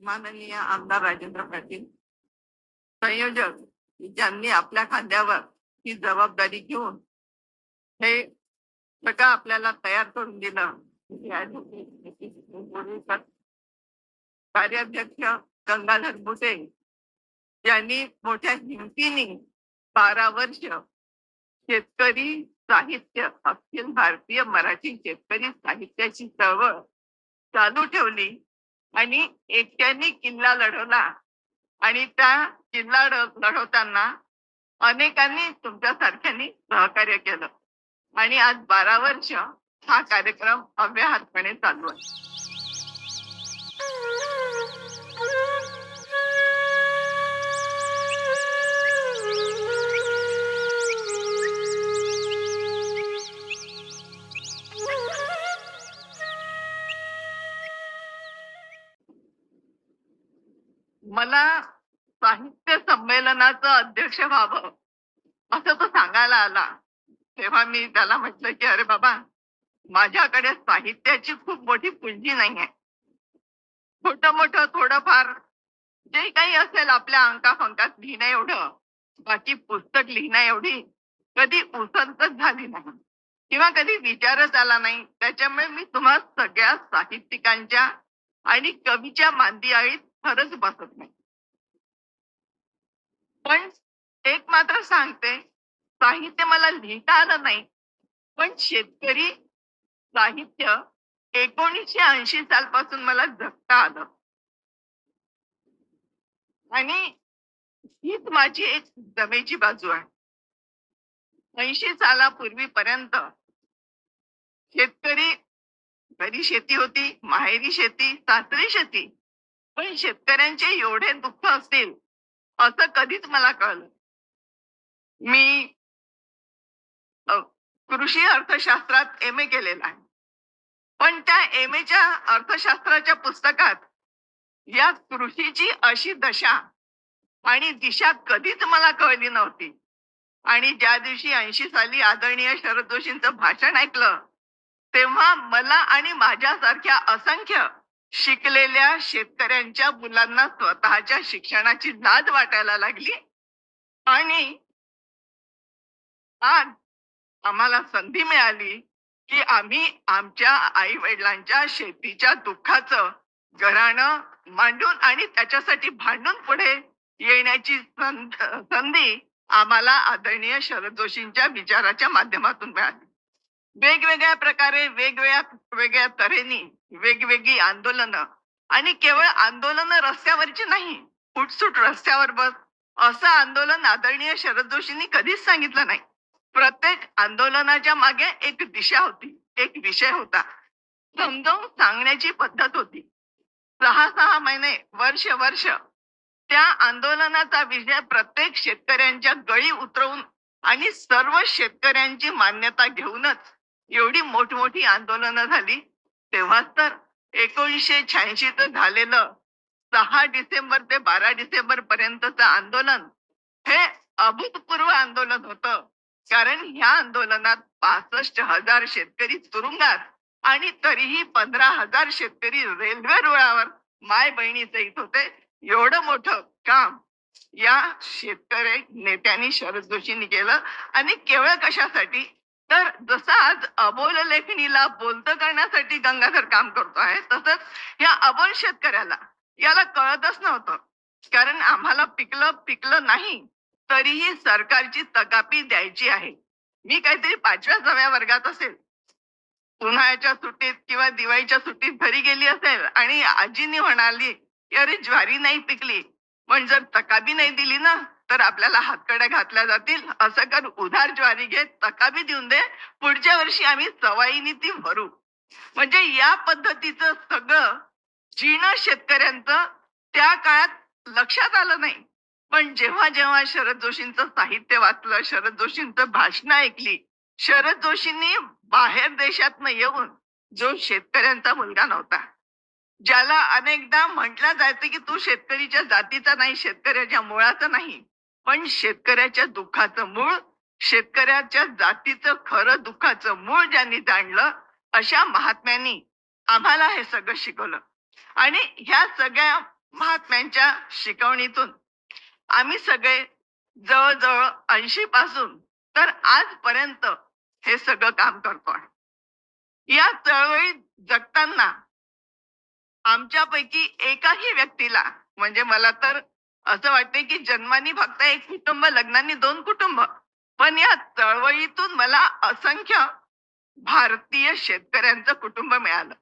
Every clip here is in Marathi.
माननीय आमदार राजेंद्र पाटील संयोजक ज्यांनी आपल्या खांद्यावर ही जबाबदारी घेऊन हे सगळं आपल्याला तयार करून दिलं. कार्याध्यक्ष गंगाधर बुटे यांनी मोठ्या हिमतीने बारा वर्ष शेतकरी साहित्य अखिल भारतीय मराठी शेतकरी साहित्याची चळवळ चालू ठेवली. आणि एकट्याने किल्ला लढवला. आणि त्या किल्ला लढवताना अनेकांनी तुमच्यासारख्यांनी सहकार्य केलं. आणि आज बारा वर्ष हा कार्यक्रम अव्याहतपणे चालू आहे. संमेलनाचं अध्यक्ष व्हावं. असं तो सांगायला आला. तेव्हा मी त्याला म्हटलं की अरे बाबा माझ्याकडे साहित्याची खूप मोठी पुंजी नाही आहे छोट मोठ थोडंफार जे काही असेल आपल्या अंका फंकात लिहिणं एवढं बाकी पुस्तक लिहिणं एवढी कधी उसंतच झाली नाही. किंवा कधी विचारच आला नाही. त्याच्यामुळे मी तुम्हाला सगळ्या साहित्यिकांच्या आणि कवीच्या मांदी आळीत खरंच बसत नाही. पण एक मात्र सांगते साहित्य मला लिहिता आलं नाही पण शेतकरी साहित्य एकोणीसशे ऐंशी सालपासून मला जगता आलं. आणि हीच माझी एक जमेची बाजू आहे. ऐंशी सालापूर्वीपर्यंत शेतकरी घरी शेती होती माहेरी शेती सासरी शेती पण शेतकऱ्यांचे एवढे दुःख असतील असं कधीच मला कळलं मी कृषी अर्थशास्त्रात एम ए केलेला आहे. पण त्या एम एच्या अर्थशास्त्राच्या पुस्तकात या कृषीची अशी दशा आणि दिशा कधीच मला कळली नव्हती. आणि ज्या दिवशी ऐंशी साली आदरणीय शरद जोशींचं भाषण ऐकलं तेव्हा मला आणि माझ्यासारख्या असंख्य शिकलेल्या शेतकऱ्यांच्या मुलांना स्वतःच्या शिक्षणाची नाद वाटायला लागली. आणि आज आम्हाला संधी मिळाली की आम्ही आमच्या आई वडिलांच्या शेतीच्या दुःखाचं घराणं मांडून आणि त्याच्यासाठी भांडून पुढे येण्याची संध- संधी आम्हाला आदरणीय शरद जोशींच्या विचाराच्या माध्यमातून मिळाली. वेगवेगळ्या प्रकारे वेगवेगळ्या वेगळ्या तऱ्हेने वेगवेगळी आंदोलनं. आणि केवळ आंदोलन रस्त्यावरची नाही फुटसूट रस्त्यावर बस असं आंदोलन आदरणीय शरद जोशींनी कधीच सांगितलं नाही. प्रत्येक आंदोलनाच्या मागे एक दिशा होती एक विषय होता. समजावून सांगण्याची पद्धत होती. सहा सहा महिने वर्ष वर्ष त्या आंदोलनाचा विषय प्रत्येक शेतकऱ्यांच्या गळी उतरवून आणि सर्व शेतकऱ्यांची मान्यता घेऊनच एवढी मोठमोठी आंदोलनं झाली. तेव्हाच तर एकोणीसशे शहाऐंशी झालेलं सहा डिसेंबर ते बारा डिसेंबर पर्यंतचं आंदोलन हे अभूतपूर्व आंदोलन होतं. कारण ह्या आंदोलनात पासष्ट हजार शेतकरी तुरुंगात आणि तरीही पंधरा हजार शेतकरी रेल्वे रुळावर माय बहिणीचं येत होते. एवढं मोठं काम या शेतकरी नेत्यांनी शरद जोशींनी केलं. आणि केवळ कशासाठी? तर जसं आज अबोल लेखणीला बोलतं करण्यासाठी गंगाधर काम करतो आहे तसंच या अबोल शेतकऱ्याला याला कळतच नव्हतं. कारण आम्हाला पिकलं पिकलं नाही तरीही सरकारची तकापी द्यायची आहे. मी काहीतरी पाचव्या सहाव्या वर्गात असेल. उन्हाळ्याच्या सुट्टीत किंवा दिवाळीच्या सुट्टीत घरी गेली असेल आणि आजीनी म्हणाली अरे ज्वारी नाही पिकली. पण जर तकाबी नाही दिली ना तर आपल्याला हातकड्या घातल्या जातील. असं कर उधार ज्वारी घेत तकाबी देऊन दे. पुढच्या वर्षी आम्ही सवाईनी ती भरू. म्हणजे या पद्धतीचं सगळं जीर्ण शेतकऱ्यांचं त्या काळात लक्षात आलं नाही. पण जेव्हा जेव्हा शरद जोशींचं साहित्य वाचलं शरद जोशींचं भाषण ऐकली शरद जोशींनी बाहेर देशात येऊन जो शेतकऱ्यांचा मुलगा नव्हता ज्याला अनेकदा म्हटलं जायचं की तू शेतकरीच्या जातीचा नाही शेतकऱ्याच्या मुळाचा नाही. पण शेतकऱ्याच्या दुःखाचं मूळ शेतकऱ्याच्या जातीचं खरं दुःखाचं मूळ ज्यांनी जाणलं अशा महात्म्यांनी आम्हाला हे सगळं शिकवलं. आणि ह्या सगळ्या महात्म्यांच्या शिकवणीतून आम्ही सगळे जवळजवळ ऐंशी पासून तर आजपर्यंत हे सगळं काम करतोय या चळवळीत जगताना आमच्यापैकी एकाही व्यक्तीला म्हणजे मला तर असं वाटते की जन्मानी फक्त एक कुटुंब लग्नाने दोन कुटुंब. पण या चळवळीतून मला असंख्य भारतीय शेतकऱ्यांचं कुटुंब मिळालं.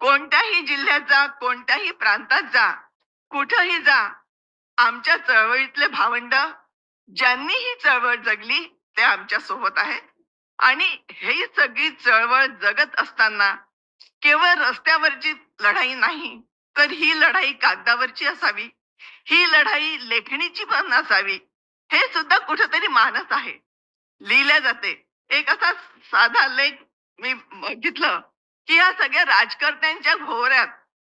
कोणत्याही जिल्ह्यात जा कोणत्याही प्रांतात जा कुठंही जा आमच्या चळवळीतले भावंड ज्यांनी ही चळवळ जगली ते आमच्यासोबत आहे आणि हे सगळी चळवळ जगत असताना केवळ रस्त्यावरची लढाई नाही तर ही लढाई कागदावरची असावी. ही लढाई लेखणीची पण असावी हे सुद्धा कुठेतरी मानस आहे. लिहिल्या जाते. एक असा साधा लेख मी बघितलं की या सगळ्या राजकर्त्यांच्या घोऱ्यात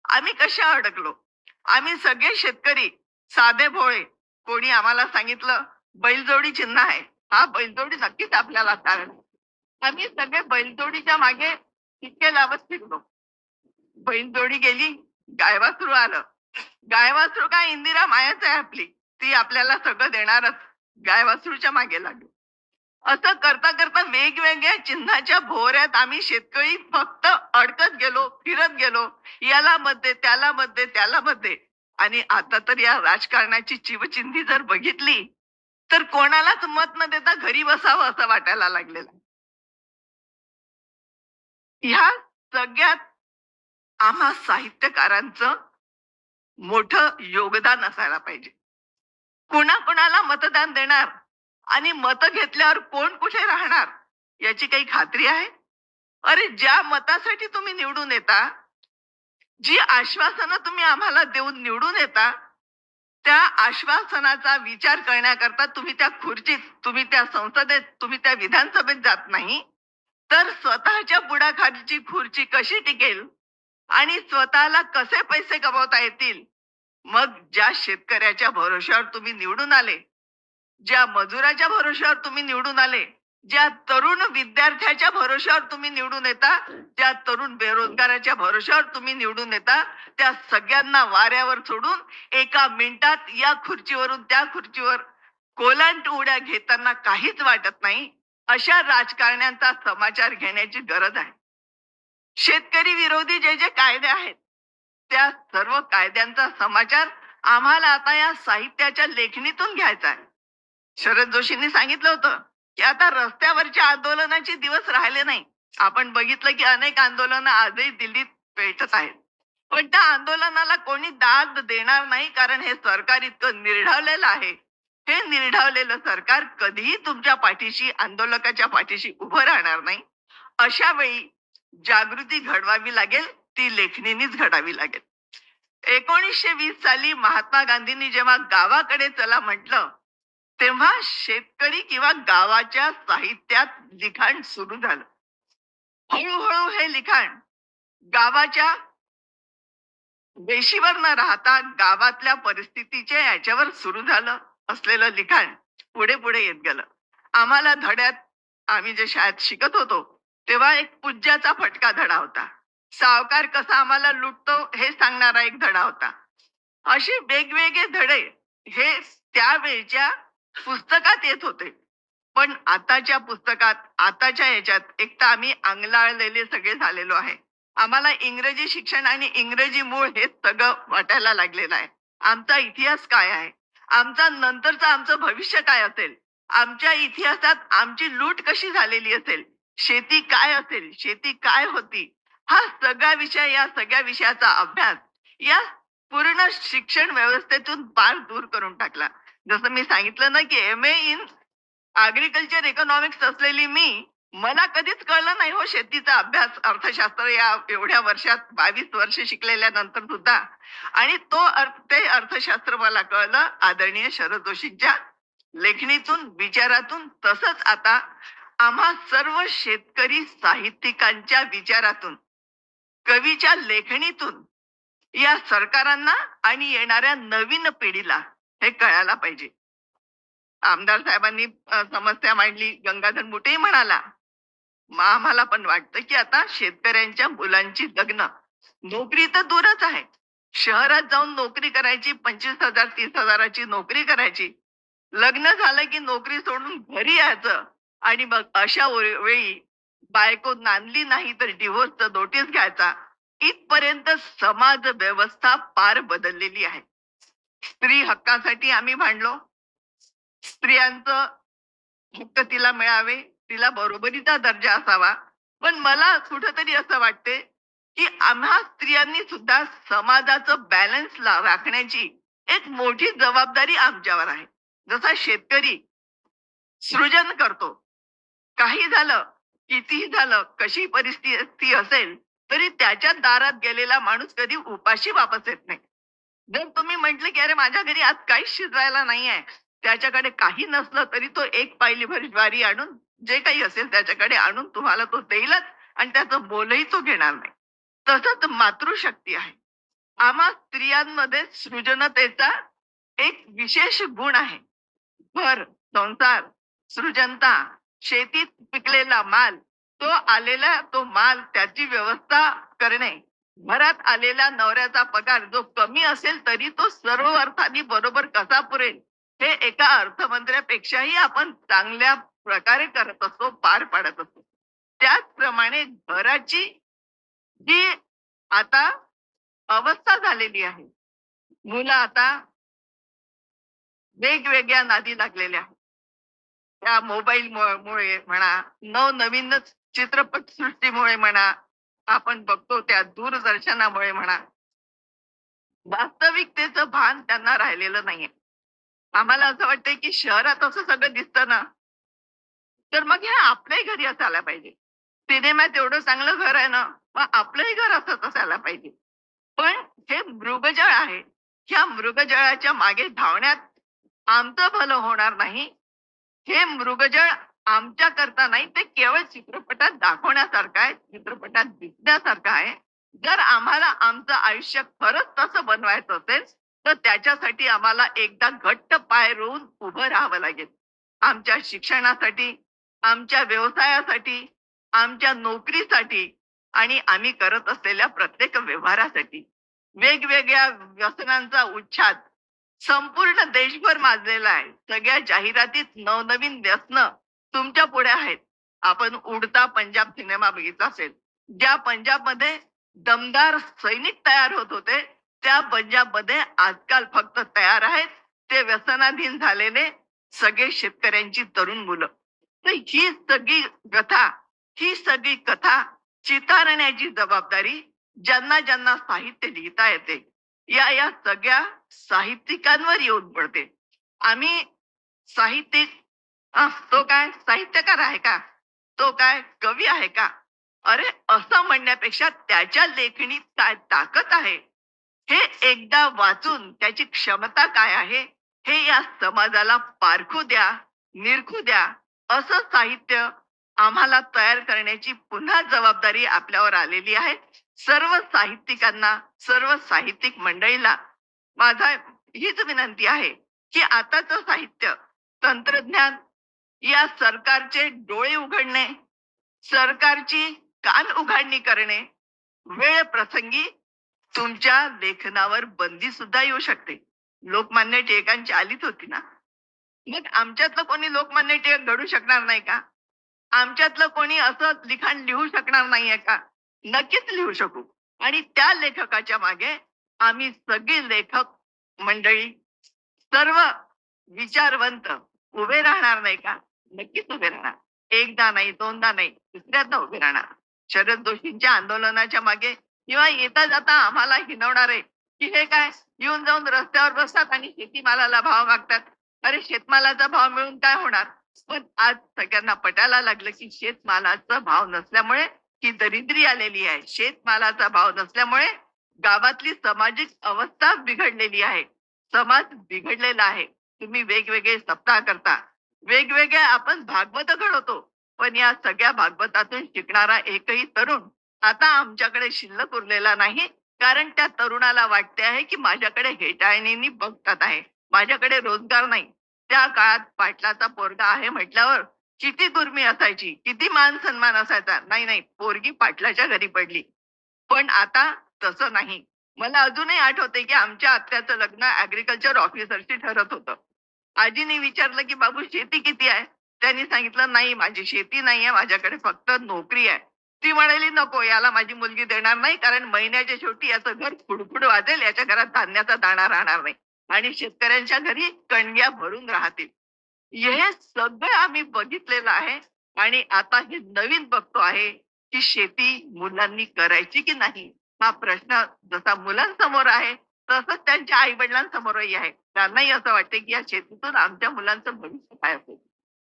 आम्ही कशा अडकलो? आम्ही सगळे शेतकरी साधे भोळे. कोणी आम्हाला सांगितलं बैलजोडी चिन्ह आहे. हा बैलजोडी नक्कीच आपल्याला कारण. आम्ही सगळे बैलजोडीच्या मागे इतके लावत फिरलो. बैलजोडी गेली गायवासरू आलं. गायवासरू काय इंदिरा मायाच आहे आपली? ती आपल्याला सगळं देणारच. गायवासरूच्या मागे लागू असं करता करता वेगवेगळ्या चिन्हाच्या भोवऱ्यात आम्ही शेतकरी फक्त अडकत गेलो फिरत गेलो. याला मध्ये त्याला मध्ये त्याला मध्ये. आणि आता तर या राजकारणाची चिवचिंधी जर बघितली तर कोणालाच मत न देता घरी बसावं असं वाटायला लागलेलं ह्या सगळ्यात आम्हा साहित्यकारांचं मोठं योगदान असायला पाहिजे. कुणाकुणाला मतदान देणार आणि मत घेतल्यावर कोण कुठे राहणार याची काही खात्री आहे? अरे ज्या मतासाठी तुम्ही निवडून येता जी आश्वासनं तुम्ही आम्हाला देऊन निवडून येता त्या आश्वासनाचा विचार करण्याकरता तुम्ही त्या खुर्चीत तुम्ही त्या संसदेत तुम्ही त्या विधानसभेत जात नाही तर स्वतःच्या बुडाखालीची खुर्ची कशी टिकेल? आणि स्वतःला कसे पैसे कमवता येतील? मग ज्या शेतकऱ्याच्या भरोश्यावर तुम्ही निवडून आले ज्या मजुराच्या भरोश्यावर तुम्ही निवडून आले ज्या तरुण विद्यार्थ्याच्या भरोश्यावर तुम्ही निवडून येता ज्या तरुण बेरोजगाराच्या भरोश्यावर तुम्ही निवडून येता त्या सगळ्यांना वाऱ्यावर सोडून एका मिनिटात या खुर्चीवरून त्या खुर्चीवर कोलांट उड्या घेताना काहीच वाटत नाही. अशा राजकारण्यांचा समाचार घेण्याची गरज आहे. शेतकरी विरोधी जे जे कायदे आहेत त्या सर्व कायद्यांचा समाचार आम्हाला आता या साहित्याच्या लेखणीतून घ्यायचा आहे. शरद जोशींनी सांगितलं होतं की आता रस्त्यावरच्या आंदोलनाचे दिवस राहिले नाही. आपण बघितलं की अनेक आंदोलन आजही दिल्लीत पेटत आहेत. पण त्या आंदोलनाला कोणी दाद देणार नाही कारण हे सरकार इतकं निर्ढावलेलं आहे. हे निर्ढावलेलं सरकार कधीही तुमच्या पाठीशी आंदोलकाच्या पाठीशी उभं राहणार नाही. अशा वेळी जागृती घडवावी लागेल ती लेखणीनीच घडावी लागेल. एकोणीसशे वीस साली महात्मा गांधींनी जेव्हा गावाकडे चला म्हटलं तेव्हा शेतकरी किंवा गावाच्या साहित्यात लिखाण सुरू झालं. हळूहळू हे लिखाण गावाच्या वेशीवर न राहता गावातल्या परिस्थितीच्या याच्यावर सुरू झालं असलेलं लिखाण पुढे पुढे येत गेलं. आम्हाला धड्यात आम्ही जे शाळेत शिकत होतो तेव्हा एक पूज्याचा फटका धडा होता. सावकार कसा आम्हाला लुटतो हे सांगणारा एक धडा होता. असे वेगवेगळे धडे हे त्यावेळच्या पुस्तकात येत होते. पण आताच्या पुस्तकात आताच्या याच्यात एक तर आम्ही अंगलाळलेले सगळे झालेलो आहे. आम्हाला इंग्रजी शिक्षण आणि इंग्रजी मूळ हे सगळं वाटायला लागलेलं आहे. आमचा इतिहास काय आहे? आमचा नंतरचं आमचं भविष्य काय असेल? आमच्या इतिहासात आमची लूट कशी झालेली असेल? शेती काय असेल शेती काय होती हा सगळा विषय या सगळ्या विषयाचा अभ्यास या पूर्ण शिक्षण व्यवस्थेतून पार दूर करून टाकला. जसं मी सांगितलं ना की M A in agriculture economics असलेली मी मला कधीच कळलं नाही हो शेतीचा अभ्यास. अर्थशास्त्र या एवढ्या वर्षात बावीस वर्ष शिकलेल्या नंतर सुद्धा. आणि तो अर्थ ते अर्थशास्त्र मला कळलं. आदरणीय शरद जोशींच्या लेखणीतून विचारातून तसंच आता आम्हा सर्व शेतकरी साहित्यिकांच्या विचारातून कवीच्या लेखणीतून या सरकारांना आणि येणाऱ्या नवीन पिढीला हे कळायला पाहिजे. आमदार साहेबांनी समस्या मांडली. गंगाधर मुटे म्हणाला मग आम्हाला पण वाटतं की आता शेतकऱ्यांच्या मुलांची लग्न नोकरी तर दूरच आहे. शहरात जाऊन नोकरी करायची पंचवीस हजार तीस हजाराची नोकरी करायची. लग्न झालं की नोकरी सोडून घरी यायचं. आणि मग अशा वेळी बायको नांदली नाही तर डिव्होर्सचा नोटीस घ्यायचा. इथपर्यंत समाज व्यवस्था फार बदललेली आहे. स्त्री हक्कासाठी आम्ही भांडलो. स्त्रियांचं हक्क तिला मिळावे तिला बरोबरीचा दर्जा असावा. पण मला कुठंतरी असं वाटते की आम्हा स्त्रियांनी सुद्धा समाजाचं बॅलन्स राखण्याची एक मोठी जबाबदारी आमच्यावर आहे. जसा शेतकरी सृजन करतो काही झालं कितीही झालं कशी परिस्थिती असेल तरी त्याच्या दारात गेलेला माणूस कधी उपाशी वापस येत नाही. जर तुम्ही म्हंटले की अरे माझ्या घरी आज काहीच शिजवायला नाहीये त्याच्याकडे काही नसलं तरी तो एक पायलीभर ज्वारी आणून जे काही असेल त्याच्याकडे आणून तुम्हाला तो देईलच आणि त्याचं बोलही तो घेणार नाही. तसंच मातृशक्ती आहे. आम्हा स्त्रियांमध्ये सृजनतेचा एक विशेष गुण आहे. भर संसार सृजनता शेतीत पिकलेला माल तो आलेला तो माल त्याची व्यवस्था करणे. घरात आलेला नवऱ्याचा पगार जो कमी असेल तरी तो सर्व अर्थाने बरोबर कसा पुरेल? हे एका अर्थमंत्र्यापेक्षाही आपण चांगल्या प्रकारे करत असतो पार पाडत असतो. त्याचप्रमाणे घराची जी आता अवस्था झालेली आहे. मुलं आता वेगवेगळ्या नादी लागलेल्या आहेत. त्या मोबाईल मुळे म्हणा नवनवीन चित्रपट सृष्टीमुळे म्हणा आपण बघतो त्या दूरदर्शनामुळे म्हणा वास्तविकतेचं भान त्यांना राहिलेलं नाहीये. आम्हाला असं वाटतंय की शहरात असं सगळं दिसतं ना तर मग हे आपल्याही घरी असायला पाहिजे. सिनेमात एवढं चांगलं घर आहे ना मग आपलंही घर असंच असायला पाहिजे. पण हे मृगजळ आहे ह्या मृगजळाच्या मागे धावण्यात आमचं भलं होणार नाही हे मृगजळ आमच्या करता नाही ते केवळ चित्रपटात दाखवण्यासारखं आहे चित्रपटात दिसण्यासारखं आहे. जर आम्हाला आमचं आयुष्य खरंच तसं बनवायचं असेल तर त्याच्यासाठी आम्हाला एकदा घट्ट पाय रोवून उभं राहावं लागेल. आमच्या शिक्षणासाठी आमच्या व्यवसायासाठी आमच्या नोकरीसाठी आणि आम्ही करत असलेल्या प्रत्येक व्यवहारासाठी. वेगवेगळ्या व्यसनांचा उच्छाद संपूर्ण देशभर माजलेला आहे. सगळ्या जाहिरातीत नवनवीन व्यसन तुमच्यापुढे आहेत. आपण उडता पंजाब सिनेमा बघितला असेल. ज्या पंजाबमध्ये दमदार सैनिक तयार होत होते त्या पंजाबमध्ये आजकाल फक्त तयार आहेत. ते व्यसनाधीन झालेले सगळे शेतकऱ्यांची तरुण मुलं. तर ही सगळी कथा ही सगळी कथा चितारण्याची जबाबदारी ज्यांना ज्यांना साहित्य लिहिता येते या या सगळ्या साहित्यिकांवर येऊन पडते. आम्ही साहित्यिक तो काय साहित्यकार आहे का? तो काय कवी आहे का? अरे असं म्हणण्यापेक्षा त्याच्या लेखणीत काय ताकद आहे? हे एकदा वाचून त्याची क्षमता काय आहे हे या समाजाला पारखू द्या निरखू द्या. असं साहित्य आम्हाला तयार करण्याची पुन्हा जबाबदारी आपल्यावर आलेली आहे. सर्व साहित्यिकांना सर्व साहित्यिक मंडळीला माझा हीच विनंती आहे की आताच साहित्य तंत्रज्ञान या सरकारचे डोळे उघडणे सरकारची कान उघडणी करणे वेळ प्रसंगी तुमच्या लेखनावर बंदी सुद्धा येऊ शकते. लोकमान्य टिळकांची आलीच होती ना? मग आमच्यातलं कोणी लोकमान्य टिळक घडू शकणार नाही का? आमच्यातलं कोणी असं लिखाण लिहू शकणार नाहीये का? नक्कीच लिहू शकू. आणि त्या लेखकाच्या मागे आम्ही सगळी लेखक मंडळी सर्व विचारवंत उभे राहणार नाही का? नक्कीच उभे राहणार. एकदा नाही दोनदा नाही तिसऱ्यांदा उभे राहणार. शरद जोशींच्या आंदोलनाच्या मागे किंवा येता जाता आम्हाला हिनवणारे की हे काय? येऊन जाऊन रस्त्यावर बसतात आणि शेतीमालाला भाव मागतात. अरे शेतमालाचा भाव मिळून काय होणार? पण आज सगळ्यांना पटायला लागलं की शेतमालाचा भाव नसल्यामुळे ही दरिद्री आलेली आहे. शेतमालाचा भाव नसल्यामुळे गावातली सामाजिक अवस्था बिघडलेली आहे. समाज बिघडलेला आहे. तुम्ही वेगवेगळे सप्ताह करता. वेगवेगळे आपण भागवत घडवतो. पण या सगळ्या भागवतातून शिकणारा एकही तरुण आता आमच्याकडे शिल्लक उरलेला नाही. कारण त्या तरुणाला वाटते आहे की माझ्याकडे हेटाळणीनी बघतात आहे. माझ्याकडे रोजगार नाही. त्या काळात पाटलाचा पोरगा आहे म्हटल्यावर किती दुर्मी असायची किती मान सन्मान असायचा. नाही नाही पोरगी पाटलाच्या घरी पडली. पण आता तसं नाही. मला अजूनही आठवते की आमच्या आत्याचं लग्न ऍग्रिकल्चर ऑफिसरशी ठरत होतं. आजीने विचारलं की बाबू शेती किती आहे? त्यांनी सांगितलं नाही माझी शेती नाहीये माझ्याकडे फक्त नोकरी आहे. ती म्हणाली नको याला माझी मुलगी देणार नाही कारण महिन्याच्या शेवटी याचं घर फुडफुड वाजेल याच्या घरात धान्याचा दाणा राहणार नाही आणि शेतकऱ्यांच्या घरी कणग्या भरून राहतील. हे सगळं आम्ही बघितलेलं आहे आणि आता हे नवीन बघतो आहे की शेती मुलांनी करायची की नाही? हा प्रश्न जसा मुलांसमोर आहे तसंच त्यांच्या आई वडिलांसमोरही आहे. त्यांनाही असं वाटते की या शेतीतून आमच्या मुलांचं भविष्य काय असेल?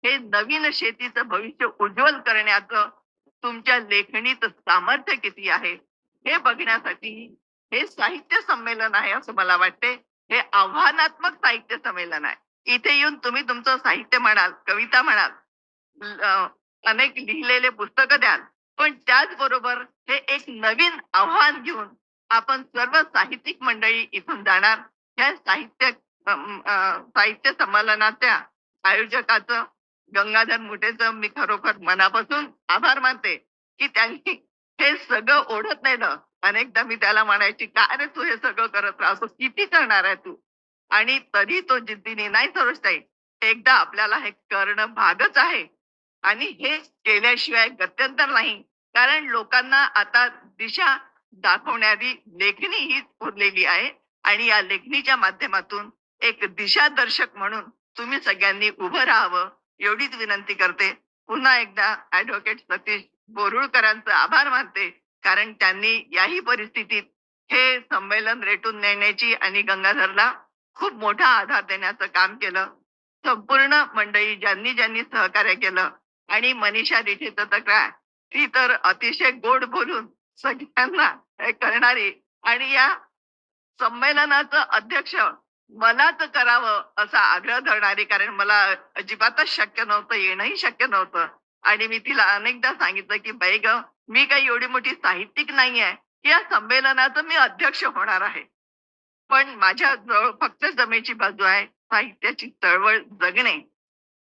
हे नवीन शेतीचं भविष्य उज्ज्वल करण्याचं तुमच्या लेखणीत सामर्थ्य किती आहे? हे बघण्यासाठी हे साहित्य संमेलन आहे असं मला वाटते हे आव्हानात्मक साहित्य संमेलन आहे. इथे येऊन तुम्ही तुमचं साहित्य म्हणाल कविता म्हणाल अनेक लिहिलेले पुस्तकं द्याल. पण त्याचबरोबर हे एक नवीन आव्हान घेऊन आपण सर्व साहित्यिक मंडळी इथून जाणार. ह्या साहित्य साहित्य संमेलनाच्या आयोजकाचं गंगाधर मुठेचं मी खरोखर मनापासून आभार मानते की त्यांनी हे सगळं ओढत नेलं. अनेकदा मी त्याला म्हणायची काय रे तू हे सगळं करत राहतो किती करणार आहे तू? आणि तरी तो जिद्दीने नाही सरोजताई एकदा आपल्याला हे करणं भागच आहे. आणि हे केल्याशिवाय गत्यंतर नाही. कारण लोकांना आता दिशा दाखवणारी लेखणी ही उरलेली आहे. आणि या लेखणीच्या माध्यमातून एक दिशादर्शक म्हणून तुम्ही सगळ्यांनी उभं राहावं एवढीच विनंती करते. पुन्हा एकदा ऍडव्होकेट सतीश बोरुळकरांचं आभार मानते. कारण त्यांनी याही परिस्थितीत हे संमेलन रेटून नेण्याची आणि गंगाधरला खूप मोठा आधार देण्याचं काम केलं. संपूर्ण मंडळी ज्यांनी ज्यांनी सहकार्य केलं आणि मनीषा रिठेचं काय ती तर अतिशय गोड बोलून सगळ्यांना करणारी आणि या संमेलनाचं अध्यक्ष मलाच करावं असा आग्रह धरणारी कारण मला अजिबातच शक्य नव्हतं येणंही शक्य नव्हतं. आणि मी तिला अनेकदा सांगितलं की बाई ग मी काही एवढी मोठी साहित्यिक नाहीये. की या संमेलनाचं मी अध्यक्ष होणार आहे. पण माझ्या जवळ फक्त जमेची बाजू आहे. साहित्याची चळवळ जगणे.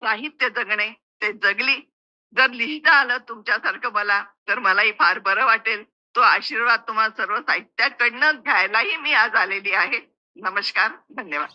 साहित्य जगणे. ते जगली. जर लिहिता आलं तुमच्यासारखं मला तर मलाही फार बरं वाटेल. तो आशीर्वाद तुम्हाला सर्व साहित्याकडनं घ्यायलाही मी आज आलेली आहे. नमस्कार. धन्यवाद.